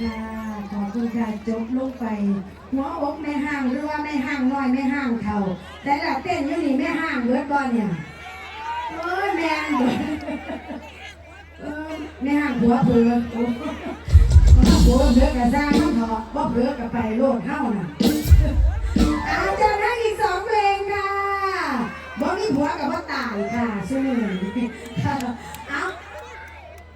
ขอบคุณค่ะจบลงไป หัวอกแม่ห้างหรือว่าแม่ห้างน้อยแม่ห้างเท่า แต่ละเต้นอยู่นี่แม่ห้างเบิดบ่เนี่ยเอ้ยแม่นเบิดเออแม่ห้างหัวเผือหัวเผือกระซ่าเถาะบ่เผือกับไปโลดเฮาน่ะอาจารย์ให้อีกสองเพลงค่ะบ่มีผัวกับบ่ตายค่ะชื่อค่ะ